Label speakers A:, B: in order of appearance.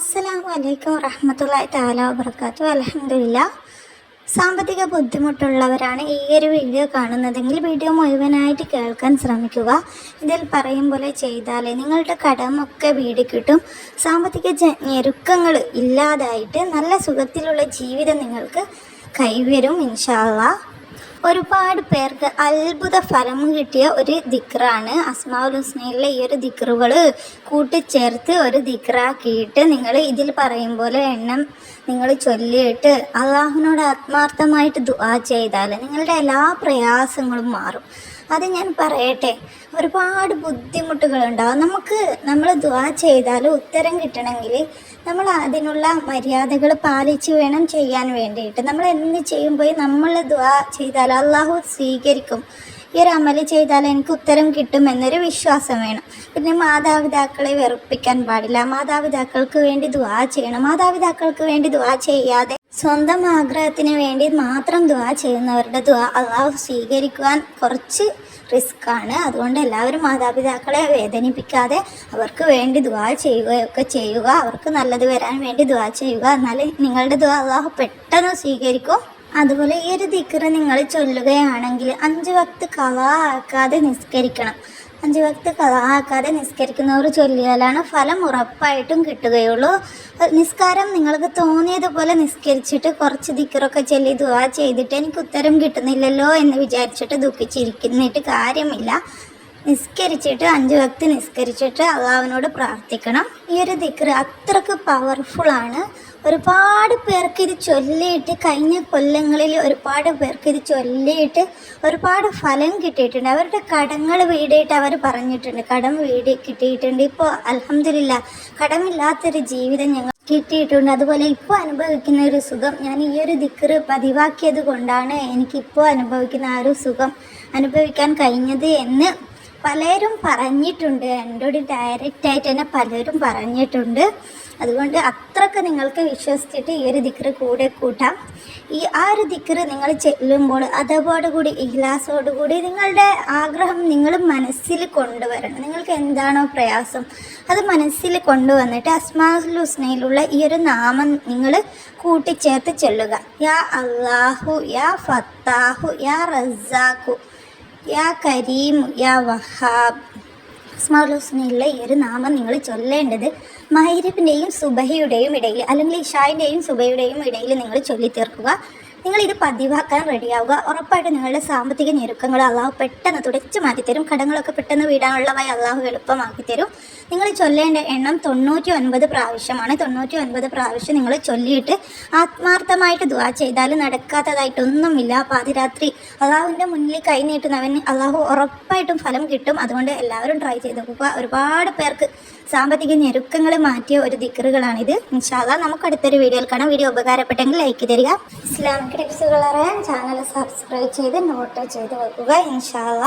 A: അസ്സലാമു അലൈക്കും വറഹമത്തല്ലാഹി താല വബർക്കാത്തു അലഹമില്ല സാമ്പത്തിക ബുദ്ധിമുട്ടുള്ളവരാണ് ഈ ഒരു വീഡിയോ കാണുന്നതെങ്കിൽ വീഡിയോ മുഴുവനായിട്ട് കേൾക്കാൻ ശ്രമിക്കുക. ഇതിൽ പറയും പോലെ ചെയ്താലേ നിങ്ങളുടെ കടമൊക്കെ വീട് കിട്ടും. സാമ്പത്തിക ഞെരുക്കങ്ങൾ ഇല്ലാതായിട്ട് നല്ല സുഖത്തിലുള്ള ജീവിതം നിങ്ങൾക്ക് കൈവരും ഇൻഷാല്ലാ ഒരുപാട് പേർക്ക് അത്ഭുത ഫലം കിട്ടിയ ഒരു ദിക്റാണ്. അസ്മാഉൽ ഹുസ്നയിലെ ഈ ഒരു ദിക്റുകൾ കൂട്ടിച്ചേർത്ത് ഒരു ദിക്റാക്കിയിട്ട് നിങ്ങൾ ഇതിൽ പറയും പോലെ എണ്ണം നിങ്ങൾ ചൊല്ലിയിട്ട് അള്ളാഹുവിനോട് ആത്മാർത്ഥമായിട്ട് ദുആ ചെയ്താൽ നിങ്ങളുടെ എല്ലാ പ്രയാസങ്ങളും മാറും. അത് ഞാൻ പറയട്ടെ ഒരുപാട് ബുദ്ധിമുട്ടുകളുണ്ടാവും നമുക്ക് നമ്മൾ ദുആ ചെയ്താൽ ഉത്തരം കിട്ടണമെങ്കിൽ നമ്മൾ അതിനുള്ള മര്യാദകൾ പാലിച്ച് വേണം ചെയ്യാൻ വേണ്ടിയിട്ട്. നമ്മൾ എന്ത് ചെയ്യുമ്പോൾ നമ്മൾ ദുആ ചെയ്താൽ അള്ളാഹു സ്വീകരിക്കും. ഈ ഒരു അമൽ ചെയ്താൽ എനിക്ക് ഉത്തരം കിട്ടും എന്നൊരു വിശ്വാസം വേണം. പിന്നെ മാതാപിതാക്കളെ വെറുപ്പിക്കാൻ പാടില്ല. മാതാപിതാക്കൾക്ക് വേണ്ടി ദുവാ ചെയ്യണം. മാതാപിതാക്കൾക്ക് വേണ്ടി ദുവാ ചെയ്യാതെ സ്വന്തം ആഗ്രഹത്തിന് വേണ്ടി മാത്രം ദുവാ ചെയ്യുന്നവരുടെ ദുവാ അള്ളാഹു സ്വീകരിക്കുവാൻ കുറച്ച് റിസ്ക് ആണ്. അതുകൊണ്ട് എല്ലാവരും മാതാപിതാക്കളെ വേദനിപ്പിക്കാതെ അവർക്ക് വേണ്ടി ദുവാ ചെയ്യുകയൊക്കെ ചെയ്യുക. അവർക്ക് നല്ലത് വരാൻ വേണ്ടി ദുവാ ചെയ്യുക. എന്നാൽ നിങ്ങളുടെ ദുവാ അള്ളാഹു പെട്ടെന്ന് സ്വീകരിക്കും. അതുപോലെ ഈ ഒരു ദിക്കറ് നിങ്ങൾ ചൊല്ലുകയാണെങ്കിൽ അഞ്ച് വക്ത് കള ആക്കാതെ നിസ്കരിക്കണം. അഞ്ച് വക്ത് കള ആക്കാതെ നിസ്കരിക്കുന്നവർ ചൊല്ലിയാലാണ് ഫലം ഉറപ്പായിട്ടും കിട്ടുകയുള്ളൂ. നിസ്കാരം നിങ്ങൾക്ക് തോന്നിയതുപോലെ നിസ്കരിച്ചിട്ട് കുറച്ച് ദിക്കറൊക്കെ ചൊല്ലി ദുവാ ചെയ്തിട്ട് എനിക്ക് ഉത്തരം കിട്ടുന്നില്ലല്ലോ എന്ന് വിചാരിച്ചിട്ട് ദുഃഖിച്ചിരിക്കുന്നിട്ട് കാര്യമില്ല. നിസ്കരിച്ചിട്ട് അഞ്ച് വക്ത് നിസ്കരിച്ചിട്ട് അള്ളാവിനോട് പ്രാർത്ഥിക്കണം. ഈ ഒരു ദിക്റ് അത്രയ്ക്ക് പവർഫുള്ളാണ് ഒരുപാട് പേർക്ക് ഇത് ചൊല്ലിയിട്ട് കഴിഞ്ഞ കൊല്ലങ്ങളിൽ ഒരുപാട് പേർക്ക് ഇത് ചൊല്ലിയിട്ട് ഒരുപാട് ഫലം കിട്ടിയിട്ടുണ്ട്. അവരുടെ കടങ്ങൾ വീടിയിട്ട് അവർ പറഞ്ഞിട്ടുണ്ട്. കടം വീടി കിട്ടിയിട്ടുണ്ട്. ഇപ്പോൾ അലഹമില്ല കടമില്ലാത്തൊരു ജീവിതം ഞങ്ങൾ കിട്ടിയിട്ടുണ്ട്. അതുപോലെ ഇപ്പോൾ അനുഭവിക്കുന്ന ഒരു സുഖം. ഞാൻ ഈ ഒരു ദിക്കറ് പതിവാക്കിയത് കൊണ്ടാണ് എനിക്കിപ്പോൾ അനുഭവിക്കുന്ന ആ ഒരു സുഖം അനുഭവിക്കാൻ കഴിഞ്ഞത് എന്ന് പലരും പറഞ്ഞിട്ടുണ്ട് ഡയറക്റ്റ് ആയിട്ട് തന്നെ പലരും പറഞ്ഞിട്ടുണ്ട്. അതുകൊണ്ട് അത്രയ്ക്ക് നിങ്ങൾക്ക് വിശ്വസിച്ചിട്ട് ഈ ഒരു ദിക്റ് കൂടെ കൂട്ടാം. ഈ ആ ഒരു ദിക്റ് നിങ്ങൾ ചെല്ലുമ്പോൾ അതോടുകൂടി ഇഹ്ലാസോടുകൂടി നിങ്ങളുടെ ആഗ്രഹം നിങ്ങൾ മനസ്സിൽ കൊണ്ടുവരണം. നിങ്ങൾക്ക് എന്താണോ പ്രയാസം അത് മനസ്സിൽ കൊണ്ടുവന്നിട്ട് അസ്മാസ്ലുസ്നയിലുള്ള ഈ ഒരു നാമം നിങ്ങൾ കൂട്ടിച്ചേർത്ത് ചെല്ലുക. യാ അള്ളാഹു യാ ഫത്താഹു യാ റസാഖു. യാ കരീം യാ വഹാബ്. അസ്മാഉൽ ഈ ഒരു നാമം നിങ്ങൾ ചൊല്ലേണ്ടത് മൈരബിന്റെയും സുബഹയുടെയും ഇടയിൽ അല്ലെങ്കിൽ ഇഷായിന്റെയും സുബയുടെയും ഇടയിൽ നിങ്ങൾ ചൊല്ലി തീർക്കുക നിങ്ങൾ ഇത് പതിവാക്കാൻ റെഡിയാവുക. ഉറപ്പായിട്ട് നിങ്ങളുടെ സാമ്പത്തിക ഞെരുക്കങ്ങൾ അള്ളാഹു പെട്ടെന്ന് തുടച്ചു മാറ്റിത്തരും. കടങ്ങളൊക്കെ പെട്ടെന്ന് വീടാനുള്ളവായി അള്ളാഹു എളുപ്പമാക്കി തരും നിങ്ങൾ ചൊല്ലേണ്ട എണ്ണം തൊണ്ണൂറ്റി ഒൻപത് പ്രാവശ്യമാണ്. തൊണ്ണൂറ്റി ഒൻപത് പ്രാവശ്യം നിങ്ങൾ ചൊല്ലിയിട്ട് ആത്മാർത്ഥമായിട്ട് ദുവാ ചെയ്താൽ നടക്കാത്തതായിട്ടൊന്നുമില്ല. പാതിരാത്രി അള്ളാഹുവിന്റെ മുന്നിൽ കൈ നീട്ടുന്നവന് അള്ളാഹു ഉറപ്പായിട്ടും ഫലം കിട്ടും. അതുകൊണ്ട് എല്ലാവരും ട്രൈ ചെയ്ത് നോക്കുക ഒരുപാട് പേർക്ക് സാമ്പത്തിക ഞെരുക്കങ്ങൾ മാറ്റിയ ഒരു ദിക്കറുകളാണിത്. ഇൻഷാല്ല നമുക്ക് അടുത്തൊരു വീഡിയോയിൽ കാണാം. വീഡിയോ ഉപകാരപ്പെട്ടെങ്കിൽ ലൈക്ക് തരിക. ഇസ്ലാമിക് ടിപ്സുകൾ അറിയാൻ ചാനൽ സബ്സ്ക്രൈബ് ചെയ്ത് നോട്ട് ചെയ്ത് വെക്കുക. ഇൻഷാല്ല